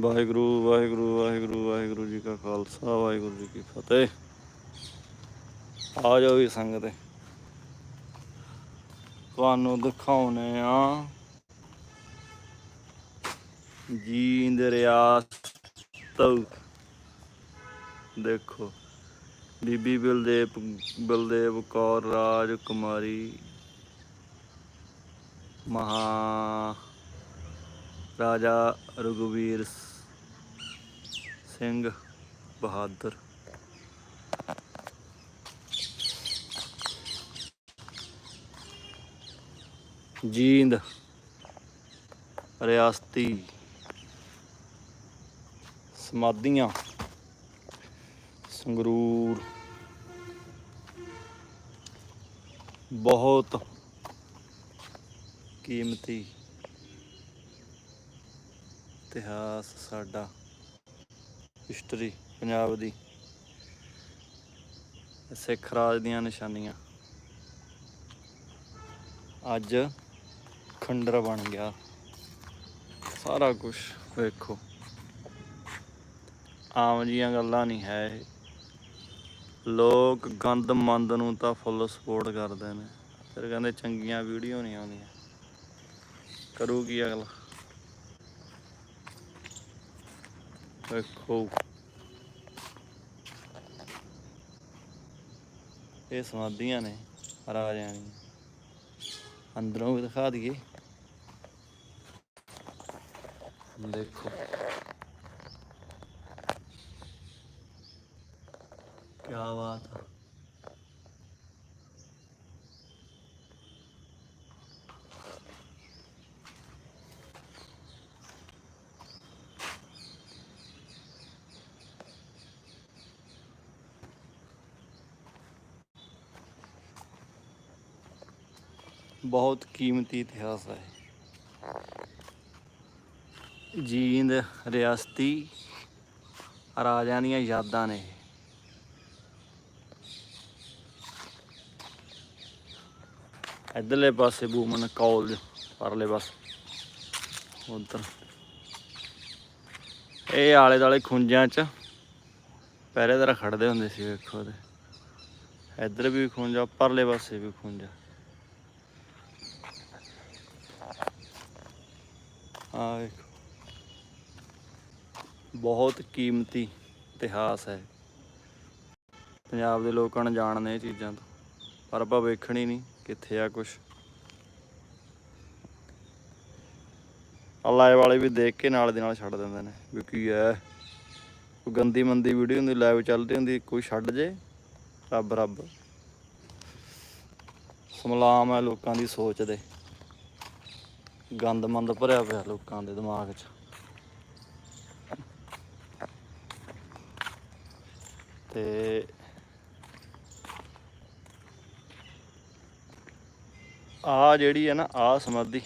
ਵਾਹਿਗੁਰੂ ਵਾਹਿਗੁਰੂ ਵਾਹਿਗੁਰੂ ਵਾਹਿਗੁਰੂ ਜੀ ਕਾ ਖਾਲਸਾ, ਵਾਹਿਗੁਰੂ ਜੀ ਕੀ ਫਤਿਹ। ਆ ਜਾਓ ਵੀ ਸੰਗਤ। ਤੁਹਾਨੂੰ ਦਿਖਾਉਨੇ ਆ। ਜੀਂਦ ਰਿਆਸਤ। ਦੇਖੋ, ਬੀਬੀ ਬਲਦੇਵ ਬਲਦੇਵ ਕੌਰ ਰਾਜ ਕੁਮਾਰੀ ਮਹਾ ਰਾਜਾ ਰਘੁਵੀਰ ਸਿੰਘ ਬਹਾਦਰ। ਜੀਂਦ ਰਿਆਸਤੀ ਸਮਾਧੀਆਂ ਸੰਗਰੂਰ। ਬਹੁਤ ਕੀਮਤੀ ਇਤਿਹਾਸ ਸਾਡਾ ਹਿਸਟਰੀ ਪੰਜਾਬ ਦੀ, ਸਿੱਖ ਰਾਜ ਦੀਆਂ ਨਿਸ਼ਾਨੀਆਂ। ਅੱਜ ਖੰਡਰ ਬਣ ਗਿਆ। ਸਾਰਾ ਕੁਝ ਵੇਖੋ। ਆਮ ਜੀਆਂ ਗੱਲਾਂ ਨਹੀਂ ਹੈ ਇਹ। ਲੋਕ ਗੰਦ ਮੰਦ ਨੂੰ ਤਾਂ ਫੁੱਲ ਸਪੋਰਟ ਕਰਦੇ ਨੇ। ਫਿਰ ਕਹਿੰਦੇ ਚੰਗੀਆਂ ਵੀਡੀਓ ਨਹੀਂ ਆਉਂਦੀਆਂ। ਕਰੂ ਕੀ ਅਗਲਾ। ਵੇਖੋ ਇਹ ਸਮਾਧੀਆਂ ਨੇ ਰਾਜਿਆਂ ਦੀਆਂ ਅੰਦਰੋਂ ਵੀ ਦਿਖਾ ਦਈਏ ਦੇਖੋ ਕੀ ਬਾਤ ਹੈ ਬਹੁਤ ਕੀਮਤੀ ਇਤਿਹਾਸ ਹੈ। ਜੀਂਦ ਰਿਆਸਤੀ ਰਾਜਿਆਂ ਦੀਆਂ ਯਾਦਾਂ ਨੇ। ਇਹ। ਪਾਸੇ ਬੂਮਨ ਕਾਲਜ, ਪਰਲੇ ਪਾਸੇ। ਉਧਰ। ਇਹ ਆਲੇ ਦਾਲੇ ਖੁੰਜਾਂ ਚ ਪਹਿਰੇਦਾਰ ਖੜਦੇ ਹੁੰਦੇ ਸੀ ਵੇਖੋ ਤੇ। ਇੱਧਰ ਵੀ ਖੁੰਜਾ ਪਰਲੇ ਪਾਸੇ ਵੀ ਖੁੰਜਾ ਆ ਵੇਖੋ ਬਹੁਤ ਕੀਮਤੀ ਇਤਿਹਾਸ ਹੈ। ਪੰਜਾਬ ਦੇ ਲੋਕਾਂ ਨੂੰ ਜਾਣਦੇ ਇਹ ਚੀਜ਼ਾਂ ਤੋਂ। ਪਰ ਆਪਾਂ ਵੇਖਣੀ ਨਹੀਂ ਕਿੱਥੇ ਆ ਕੁਛ। ਲਾਈਵ ਵਾਲੇ ਵੀ ਦੇਖ ਕੇ ਨਾਲ ਦੇ ਨਾਲ ਛੱਡ ਦਿੰਦੇ ਨੇ ਵੀ ਕੀ ਹੈ। ਕੋਈ ਗੰਦੀ ਮੰਦੀ ਵੀਡੀਓ ਹੁੰਦੀ ਲਾਈਵ ਚੱਲਦੀ ਹੁੰਦੀ, ਕੋਈ ਛੱਡ ਜੇ। ਰੱਬ ਰੱਬ। ਸਮਲਾਮ ਹੈ ਲੋਕਾਂ ਦੀ ਸੋਚ ਦੇ। ਗੰਦ ਮੰਦ ਭਰਿਆ ਪਿਆ ਲੋਕਾਂ ਦੇ ਦਿਮਾਗ 'ਚ। ਤੇ ਆ ਜਿਹੜੀ ਹੈ ਨਾ ਆ ਸਮਾਧੀ।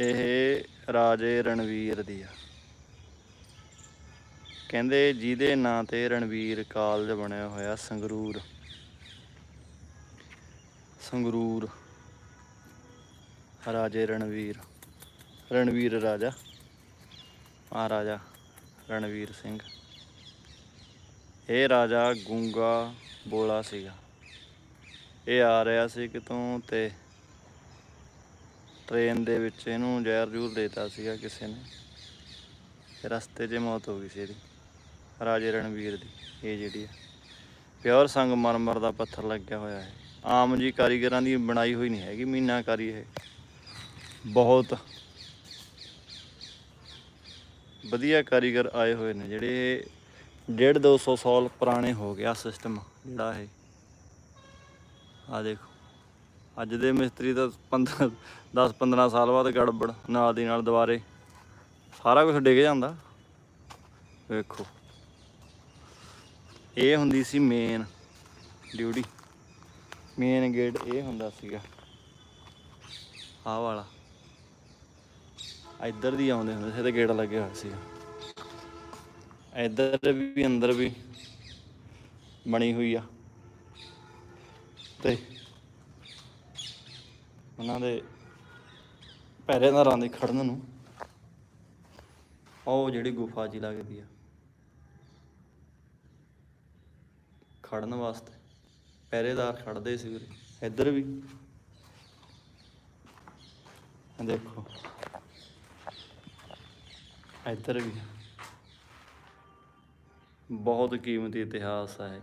ਇਹ ਰਾਜੇ ਰਣਵੀਰ ਦੀ ਆ। ਕਹਿੰਦੇ ਜਿਹਦੇ ਨਾਂ ਤੇ ਰਣਵੀਰ ਕਾਲਜ ਬਣਿਆ ਹੋਇਆ ਸੰਗਰੂਰ। ਸੰਗਰੂਰ। ਰਾਜੇ ਰਣਵੀਰ ਰਣਵੀਰ ਰਾਜਾ, ਮਹਾਰਾਜਾ ਰਣਵੀਰ ਸਿੰਘ। ਇਹ ਰਾਜਾ ਗੂੰਗਾ ਬੋਲਾ ਸੀਗਾ। ਇਹ ਆ ਰਿਹਾ ਸੀ ਕਿਤੋਂ ਤੇ ਟ੍ਰੇਨ ਦੇ ਵਿੱਚ ਇਹਨੂੰ ਜ਼ਹਿਰ ਜੂਰ ਦੇਤਾ ਸੀਗਾ ਕਿਸੇ ਨੇ। ਰਸਤੇ 'ਚ ਮੌਤ ਹੋ ਗਈ ਸੀ ਇਹਦੀ, ਰਾਜੇ ਰਣਵੀਰ ਦੀ, ਇਹ ਜਿਹੜੀ ਹੈ ਪਿਓਰ ਸੰਗ ਮਰਮਰ ਦਾ ਪੱਥਰ ਲੱਗਿਆ ਹੋਇਆ ਹੈ। ਆਮ ਜੀ ਕਾਰੀਗਰਾਂ ਦੀ ਬਣਾਈ ਹੋਈ ਨਹੀਂ ਹੈਗੀ, ਮੀਨਾਕਾਰੀ ਇਹ। ਬਹੁਤ ਵਧੀਆ ਕਾਰੀਗਰ ਆਏ ਹੋਏ ਨੇ, ਜਿਹੜੇ ਡੇਢ 200 ਸਾਲ ਪੁਰਾਣੇ ਹੋ ਗਿਆ ਸਿਸਟਮ ਜਿਹੜਾ ਇਹ। ਆ ਦੇਖੋ, ਅੱਜ ਦੇ ਮਿਸਤਰੀ ਤਾਂ 15 10 15 ਸਾਲ ਬਾਅਦ ਗੜਬੜ, ਨਾਲ ਦੀ ਨਾਲ ਦੁਬਾਰੇ ਸਾਰਾ ਕੁਝ ਡਿੱਗ ਜਾਂਦਾ। ਵੇਖੋ, ਇਹ ਹੁੰਦੀ ਸੀ ਮੇਨ ਡਿਊਟੀ ਮੇਨ ਗੇਟ ਇਹ ਹੁੰਦਾ ਸੀਗਾ। ਆਹ ਵਾਲਾ। ਇੱਧਰ ਦੀ ਆਉਂਦੇ ਹੁੰਦੇ ਸੀ ਤੇ ਗੇੜਾ ਲੱਗਿਆ ਹੋਇਆ ਸੀਗਾ। ਇੱਧਰ ਵੀ, ਅੰਦਰ ਵੀ ਬਣੀ ਹੋਈ ਆ। ਤੇ ਉਹਨਾਂ ਦੇ ਪਹਿਰੇਦਾਰਾਂ ਦੇ ਖੜਨ ਨੂੰ ਉਹ ਜਿਹੜੀ ਗੁਫਾ ਜੀ ਲੱਗਦੀ ਆ। ਖੜਨ ਵਾਸਤੇ ਪਹਿਰੇਦਾਰ ਖੜਦੇ ਸੀ ਉਰੇ। ਇੱਧਰ ਵੀ। ਦੇਖੋ। ਇੱਧਰ ਵੀ। ਬਹੁਤ ਕੀਮਤੀ ਇਤਿਹਾਸ ਹੈ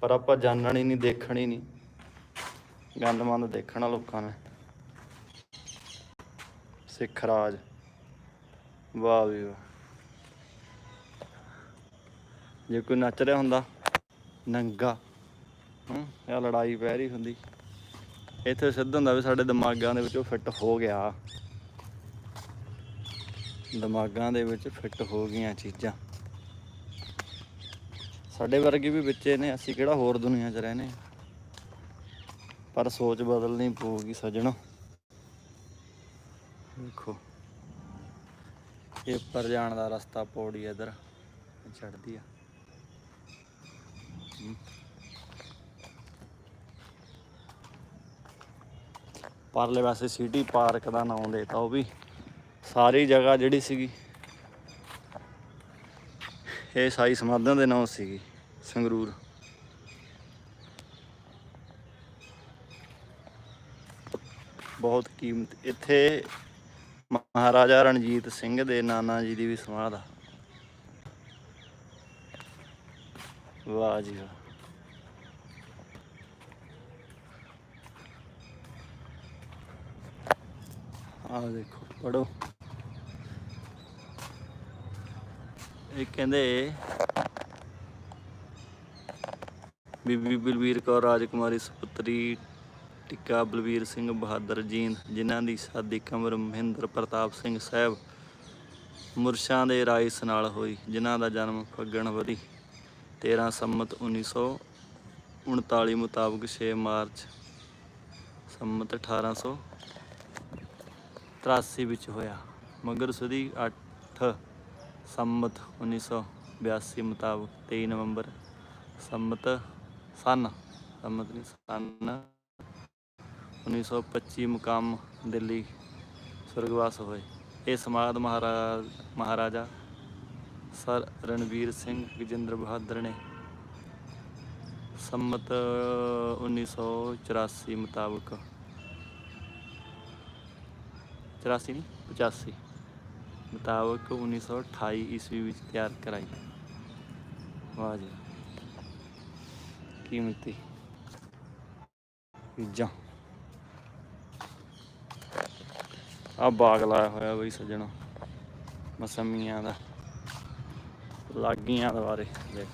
ਪਰ ਆਪਾਂ ਜਾਣਨਾ ਹੀ ਨਹੀਂ, ਦੇਖਣ ਹੀ ਨਹੀਂ ਗੰਦਮੰਦ ਦੇਖਣਾ ਲੋਕਾਂ ਨੇ। ਸਿੱਖ ਰਾਜ। ਵਾਹ ਵੀ ਵਾਹ। ਜੇ ਕੋਈ ਨੱਚ ਰਿਹਾ ਹੁੰਦਾ, ਨੰਗਾ। ਹੂੰ, ਇਹ ਲੜਾਈ ਪੈ ਰਹੀ ਹੁੰਦੀ। ਇੱਥੇ ਸਿੱਧ ਹੁੰਦਾ ਵੀ ਸਾਡੇ ਦਿਮਾਗਾਂ ਦੇ ਵਿੱਚ ਉਹ ਫਿੱਟ ਹੋ ਗਿਆ। ਦਿਮਾਗਾਂ ਦੇ ਵਿੱਚ ਫਿੱਟ ਹੋ ਗਈਆਂ ਚੀਜ਼ਾਂ। ਸਾਡੇ ਵਰਗੇ ਵੀ ਬੱਚੇ ਨੇ, ਅਸੀਂ ਕਿਹੜਾ ਹੋਰ ਦੁਨੀਆ 'ਚ ਰਹਨੇ ਹਾਂ। ਪਰ ਸੋਚ ਬਦਲਣੀ ਪਊਗੀ ਸਜਣੋ। ਦੇਖੋ, ਇਹ ਉੱਪਰ ਜਾਣ ਦਾ ਰਸਤਾ ਪੌੜੀ ਇਧਰ ਚੜਦੀ ਆ। ਪਰਲੇ ਪਾਸੇ ਸਿਟੀ ਪਾਰਕ ਦਾ ਨਾਮ ਦੇਤਾ ਉਹ ਵੀ। ਸਾਰੀ ਜਗ੍ਹਾ ਜਿਹੜੀ ਸੀਗੀ, ਇਹ ਸਾਈ ਸਮਾਧਾਂ ਦੇ ਨਾਮ ਸੀਗੀ, ਸੰਗਰੂਰ। ਬਹੁਤ ਕੀਮਤ, ਇੱਥੇ ਮਹਾਰਾਜਾ ਰਣਜੀਤ ਸਿੰਘ ਦੇ ਨਾਨਾ ਜੀ ਦੀ ਵੀ ਸਮਾਧ ਆ। ਵਾਹ ਜੀ ਵਾਹ। ਆਹ ਦੇਖੋ ਪੜੋ ਇਹ ਕਹਿੰਦੇ ਬੀਬੀ ਬਲਵੀਰ ਕੌਰ, ਰਾਜਕੁਮਾਰੀ ਸੁਪੁੱਤਰੀ ਟਿੱਕਾ ਬਲਵੀਰ ਸਿੰਘ ਬਹਾਦਰ ਜੀਨ ਜਿਨ੍ਹਾਂ ਦੀ ਸਾਦੀ ਕਮਰ ਮਹਿੰਦਰ ਪ੍ਰਤਾਪ ਸਿੰਘ ਸਾਹਿਬ ਮੁਰਸ਼ਾਂ ਦੇ ਰਾਈਸ ਨਾਲ ਹੋਈ, ਜਿਨ੍ਹਾਂ ਦਾ ਜਨਮ ਫੱਗਣਵਰੀ 13 ਸੰਮਤ 1939 ਮੁਤਾਬਕ 6 ਮਾਰਚ ਸੰਮਤ 1800 83 ਵਿੱਚ ਹੋਇਆ। ਮਗਰ ਸਦੀ 8 ਸੰਮਤ 1982 ਮੁਤਾਬਕ 23 ਨਵੰਬਰ, ਸੰਮਤ ਸਨ, ਸੰਮਤ ਨਹੀਂ, ਸਨ 1925 ਮੁਕਾਮ ਦਿੱਲੀ ਸੁਰਗਵਾਸ ਹੋਏ। ਇਹ ਸਮਾਧ ਮਹਾਰਾਜ ਮਹਾਰਾਜਾ ਸਰ ਰਣਵੀਰ ਸਿੰਘ ਗਜਿੰਦਰ ਬਹਾਦਰ ਨੇ ਸੰਮਤ 1984 ਮੁਤਾਬਕ 84 ਨਹੀਂ 85 ਮੁਤਾਬਕ 1928 ਈਸਵੀ ਵਿੱਚ ਤਿਆਰ ਕਰਾਈ। ਵਾਹ ਜੀ। ਕੀਮਤੀ ਚੀਜ਼ਾਂ। ਆ ਬਾਗ ਲਾਇਆ ਹੋਇਆ ਬਈ ਸੱਜਣਾ। ਮਸਮੀਆਂ ਦਾ। ਲਾਗੀਆਂ ਦੁਆਰੇ ਦੇਖ।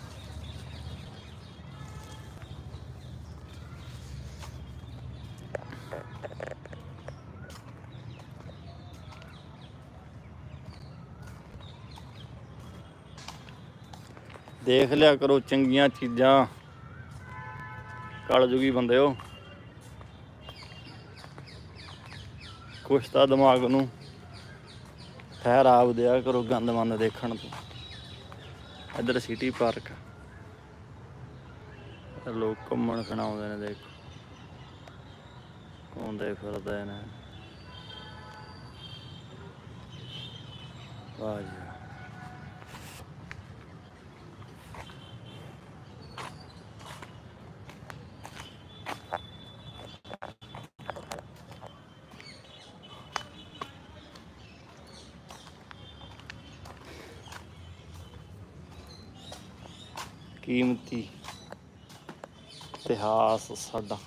ਦੇਖ ਲਿਆ ਕਰੋ ਚੰਗੀਆਂ ਚੀਜ਼ਾਂ। ਕਲ ਜੁਗੀ ਬੰਦਿਓ ਕੁਛ ਤਾਂ ਦਿਮਾਗ ਨੂੰ ਠਹਿਰਾਵ ਦਿਆ ਕਰੋ ਗੰਦ ਮੰਦ ਦੇਖਣ ਤੋਂ। ਇੱਧਰ ਸਿਟੀ ਪਾਰਕ। ਲੋਕ ਘੁੰਮਣ ਫਿਰਾਉਂਦੇ ਨੇ ਦੇਖੋ। ਘੁੰਮਦੇ ਫਿਰਦੇ ਨੇ। ਵਾਹ ਜੀ ਕੀਮਤੀ ਇਤਿਹਾਸ ਸਾਡਾ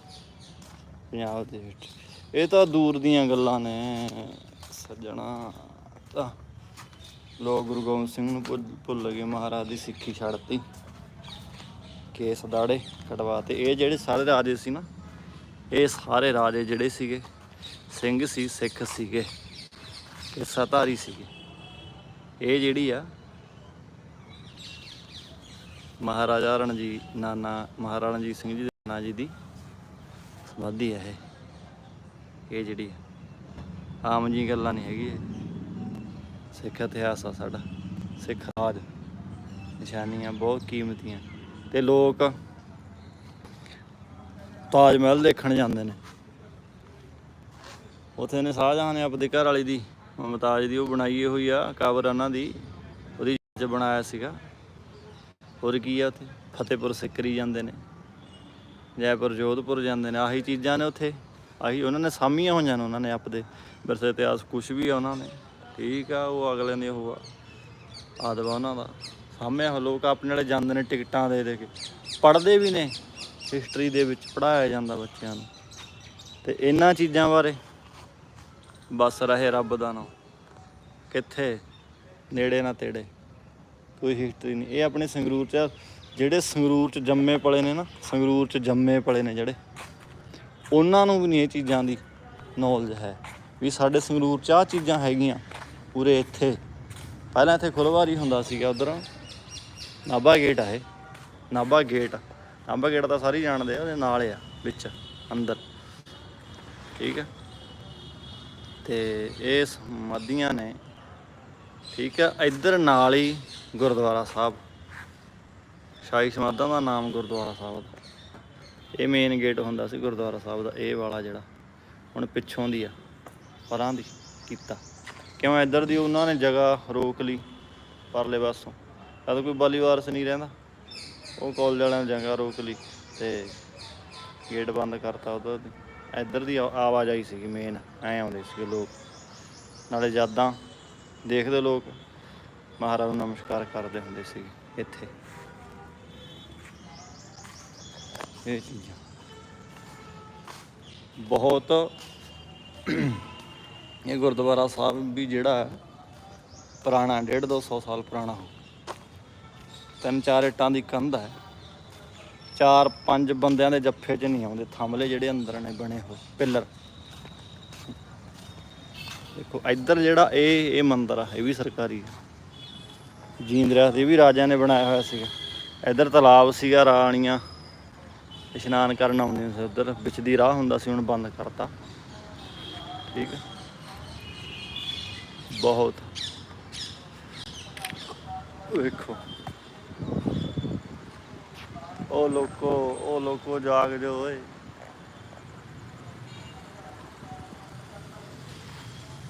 ਪੰਜਾਬ ਦੇ ਵਿੱਚ। ਇਹ ਤਾਂ ਦੂਰ ਦੀਆਂ ਗੱਲਾਂ ਨੇ ਸੱਜਣਾ। ਤਾਂ ਲੋਕ ਗੁਰੂ ਗੋਬਿੰਦ ਸਿੰਘ ਨੂੰ ਭੁੱਲ ਭੁੱਲ ਗਏ, ਮਹਾਰਾਜ ਦੀ ਸਿੱਖੀ ਛੱਡਤੀ। ਕੇਸ ਦਾੜੇ ਕਟਵਾਤੇ ਇਹ ਜਿਹੜੇ ਸਾਰੇ ਰਾਜੇ ਸੀ ਨਾ, ਇਹ ਸਾਰੇ ਰਾਜੇ ਜਿਹੜੇ ਸੀਗੇ, ਸਿੰਘ ਸੀ, ਸਿੱਖ ਸੀਗੇ ਕੇਸਾਧਾਰੀ ਸੀਗੇ। ਇਹ ਜਿਹੜੀ ਆ ਮਹਾਰਾਜਾ ਰਣਜੀਤ ਨਾਨਾ, ਮਹਾਰਾਜਾ ਰਣਜੀਤ ਸਿੰਘ ਜੀ ਦੇ ਨਾਨਾ ਜੀ ਦੀ ਸਮਾਧੀ ਹੈ ਇਹ। ਇਹ ਜਿਹੜੀ ਆਮ ਜੀ ਗੱਲਾਂ ਨਹੀਂ ਹੈਗੀ ਸਿੱਖ ਇਤਿਹਾਸ ਆ ਸਾਡਾ, ਸਿੱਖ ਰਾਜ, ਨਿਸ਼ਾਨੀਆਂ ਬਹੁਤ ਕੀਮਤੀਆਂ ਤੇ ਲੋਕ ਤਾਜ ਮਹਿਲ ਦੇਖਣ ਜਾਂਦੇ ਨੇ। ਉਥੇ ਨੇ ਸ਼ਾਹਜਹਾਂ ਨੇ ਆਪਦੇ ਘਰ ਵਾਲੀ ਦੀ ਮੁਮਤਾਜ ਦੀ ਉਹ ਬਣਾਈ ਹੋਈ ਆ ਕਬਰ ਉਹਨਾਂ ਦੀ, ਉਹਦੀ ਚ ਬਣਾਇਆ ਸੀਗਾ। ਹੋਰ ਕੀ ਆ ਉੱਥੇ? ਫਤਿਹਪੁਰ ਸਿੱਕਰੀ ਜਾਂਦੇ ਨੇ। ਜੈਪੁਰ, ਜੋਧਪੁਰ ਜਾਂਦੇ ਨੇ। ਆਹੀ ਚੀਜ਼ਾਂ ਨੇ ਉੱਥੇ। ਆਹੀ ਉਹਨਾਂ ਨੇ ਸਾਮੀਆਂ ਹੋਈਆਂ ਨੇ ਉਹਨਾਂ ਨੇ ਆਪਦੇ ਵਿਰਸੇ ਇਤਿਹਾਸ ਕੁਝ ਵੀ ਆ ਉਹਨਾਂ ਨੇ। ਠੀਕ ਆ, ਉਹ ਅਗਲੇ ਨੇ ਉਹ ਆ। ਆਦਵਾ ਉਹਨਾਂ ਦਾ। ਸਾਹਮਣੇ ਲੋਕ ਆਪਣੇ ਵਾਲੇ ਜਾਂਦੇ ਨੇ ਟਿਕਟਾਂ ਦੇ ਦੇ ਕੇ। ਪੜ੍ਹਦੇ ਵੀ ਨੇ। ਹਿਸਟਰੀ ਦੇ ਵਿੱਚ ਪੜਾਇਆ ਜਾਂਦਾ ਬੱਚਿਆਂ ਨੂੰ। ਤੇ ਇਹਨਾਂ ਚੀਜ਼ਾਂ ਬਾਰੇ ਬਸ ਰਹੇ ਰੱਬ ਦਾ ਨਾਮ। ਕਿੱਥੇ? ਨੇੜੇ ਨਾ ਤੇੜੇ। ਕੋਈ ਹਿਸਟਰੀ ਨਹੀਂ। ਇਹ ਆਪਣੇ ਸੰਗਰੂਰ ਚ ਜਿਹੜੇ ਸੰਗਰੂਰ ਚ ਜੰਮੇ ਪਲੇ ਨੇ ਨਾ, ਸੰਗਰੂਰ ਚ ਜੰਮੇ ਪਲੇ ਨੇ ਜਿਹੜੇ, ਉਹਨਾਂ ਨੂੰ ਵੀ ਨਹੀਂ ਇਹ ਚੀਜ਼ਾਂ ਦੀ ਨੌਲੇਜ ਹੈ ਵੀ ਸਾਡੇ ਸੰਗਰੂਰ ਚ ਆਹ ਚੀਜ਼ਾਂ ਹੈਗੀਆਂ ਪੂਰੇ ਇੱਥੇ। ਪਹਿਲਾਂ ਇੱਥੇ ਖੁੱਲਵਾਰੀ ਹੁੰਦਾ ਸੀਗਾ ਉਧਰ। ਨਾਭਾ ਗੇਟ ਆ ਇਹ। ਨਾਭਾ ਗੇਟ ਨਾਭਾ ਗੇਟ ਤਾਂ ਸਾਰੇ ਜਾਣਦੇ ਆ, ਉਹਦੇ ਨਾਲ ਆ, ਵਿੱਚ, ਅੰਦਰ। ਠੀਕ ਹੈ ਤੇ ਇਹ ਸਮਾਧੀਆਂ ਨੇ। ਠੀਕ ਹੈ ਇੱਧਰ ਨਾਲ ਹੀ ਗੁਰਦੁਆਰਾ ਸਾਹਿਬ। ਸ਼ਾਹੀ ਸਮਾਧਾਂ ਦਾ ਨਾਮ ਗੁਰਦੁਆਰਾ ਸਾਹਿਬ ਦਾ ਇਹ ਮੇਨ ਗੇਟ ਹੁੰਦਾ ਸੀ ਗੁਰਦੁਆਰਾ ਸਾਹਿਬ ਦਾ, ਇਹ ਵਾਲਾ ਜਿਹੜਾ ਹੁਣ ਪਿੱਛੋਂ ਦੀ ਆ, ਪਰਾਂ ਦੀ ਕੀਤਾ। ਕਿਉਂ ਇੱਧਰ ਦੀ ਉਹਨਾਂ ਨੇ ਜਗ੍ਹਾ ਰੋਕ ਲਈ ਪਰਲੇ ਪਾਸੋਂ? ਜਦ ਕੋਈ ਬਾਲੀ ਵਾਰਸ ਨਹੀਂ ਰਹਿੰਦਾ। ਉਹ ਕਾਲਜ ਵਾਲਿਆਂ ਨੇ ਜਗ੍ਹਾ ਰੋਕ ਲਈ ਤੇ ਗੇਟ ਬੰਦ ਕਰਤਾ ਉਧਰ ਦੀ ਇੱਧਰ ਦੀ ਆ- ਆਵਾਜਾਈ ਸੀਗੀ ਮੇਨ ਐ ਆਉਂਦੇ ਸੀਗੇ ਲੋਕ। ਨਾਲੇ ਜਾਦਾਂ ਦੇਖਦੇ ਲੋਕ। ਮਹਾਰਾਜ ਨੂੰ ਨਮਸਕਾਰ ਕਰਦੇ ਹੁੰਦੇ ਸੀਗੇ ਇੱਥੇ। ਇਹ ਚੀਜ਼ਾਂ। ਬਹੁਤ ਇਹ ਗੁਰਦੁਆਰਾ ਸਾਹਿਬ ਵੀ ਜਿਹੜਾ ਹੈ, ਪੁਰਾਣਾ 1.5 200 ਸਾਲ ਪੁਰਾਣਾ ਹੋ। ਤਿੰਨ ਚਾਰ ਇੱਟਾਂ ਦੀ ਕੰਧ ਹੈ। ਚਾਰ ਪੰਜ ਬੰਦਿਆਂ ਦੇ ਜੱਫੇ 'ਚ ਨਹੀਂ ਆਉਂਦੇ ਥੰਮਲੇ ਜਿਹੜੇ ਅੰਦਰ ਨੇ ਬਣੇ ਹੋਏ ਪਿੱਲਰ। ਦੇਖੋ ਇੱਧਰ ਜਿਹੜਾ ਇਹ ਇਹ ਮੰਦਿਰ ਆ ਇਹ ਵੀ ਸਰਕਾਰੀ ਹੈ। ਜੀਂਦਰਿਆ ਦੇ ਵੀ ਰਾਜਿਆਂ ਨੇ ਬਣਾਇਆ ਹੋਇਆ ਸੀਗਾ। ਇੱਧਰ ਤਲਾਬ ਸੀਗਾ, ਰਾਣੀਆਂ। ਇਸ਼ਨਾਨ ਕਰਨ ਆਉਂਦੇ ਸੀ ਉੱਧਰ, ਵਿੱਚ ਦੀ ਰਾਹ ਹੁੰਦਾ ਸੀ, ਹੁਣ ਬੰਦ ਕਰਤਾ। ਠੀਕ ਹੈ। ਬਹੁਤ। ਵੇਖੋ। ਉਹ ਲੋਕੋ ਉਹ ਲੋਕੋ ਜਾਗ ਜੋ ਓਏ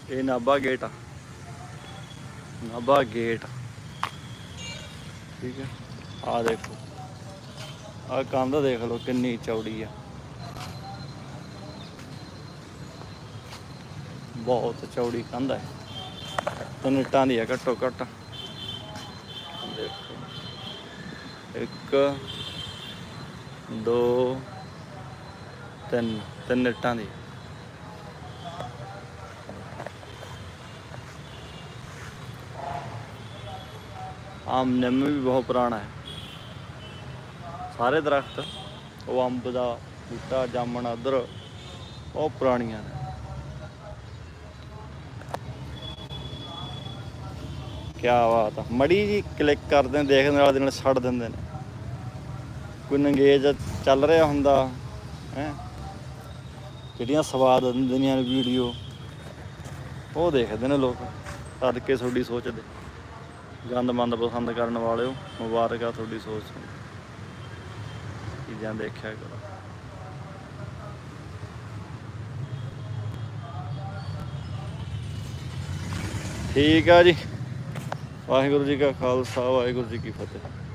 ਇਹ ਨਾਭਾ ਗੇਟ ਆ। ਨਾਭਾ ਗੇਟ। ਠੀਕ ਹੈ। ਆ ਦੇਖੋ। ਆ ਕੰਧ ਦੇਖ ਲਓ ਕਿੰਨੀ ਚੌੜੀ ਆ। ਬਹੁਤ ਚੌੜੀ ਕੰਧ ਹੈ ਤਿੰਨ ਇੱਟਾਂ ਦੀ ਹੈ ਘੱਟੋ ਘੱਟ। ਦੇਖੋ। ਇੱਕ, ਦੋ, ਤਿੰਨ। ਤਿੰਨ ਇੱਟਾਂ ਦੀ। ਆਮ ਨਿੰਮ ਵੀ ਬਹੁਤ ਪੁਰਾਣਾ ਹੈ। ਸਾਰੇ ਦਰਖਤ, ਉਹ ਅੰਬ ਦਾ ਬੂਟਾ, ਜਾਮਣ ਅਦਰ ਉਹ ਪੁਰਾਣੀਆਂ ਨੇ। ਕਿਆ ਬਾਤ ਆ। ਮੜੀ ਜੀ ਕਲਿੱਕ ਕਰਦੇ ਨੇ ਦੇਖਣ ਵਾਲੇ ਦੇ ਨਾਲ ਛੱਡ ਦਿੰਦੇ ਨੇ। ਕੋਈ ਨੰਗੇਜ ਚੱਲ ਰਿਹਾ ਹੁੰਦਾ, ਹੈ? ਜਿਹੜੀਆਂ ਸਵਾਦ ਦਿੰਦੀਆਂ ਨੇ ਵੀਡੀਓ, ਉਹ ਦੇਖਦੇ ਨੇ ਲੋਕ ਸਦ ਕੇ ਤੁਹਾਡੀ ਸੋਚਦੇ ਗੰਦ ਮੰਦ ਪਸੰਦ ਕਰਨ ਵਾਲਿਓ, ਮੁਬਾਰਕ ਆ ਤੁਹਾਡੀ ਸੋਚ ਨੂੰ। ਚੀਜ਼ਾਂ ਦੇਖਿਆ ਕਰੋ। ਠੀਕ ਆ ਜੀ। ਵਾਹਿਗੁਰੂ ਜੀ ਕਾ ਖਾਲਸਾ, ਵਾਹਿਗੁਰੂ ਜੀ ਕੀ ਫਤਿਹ।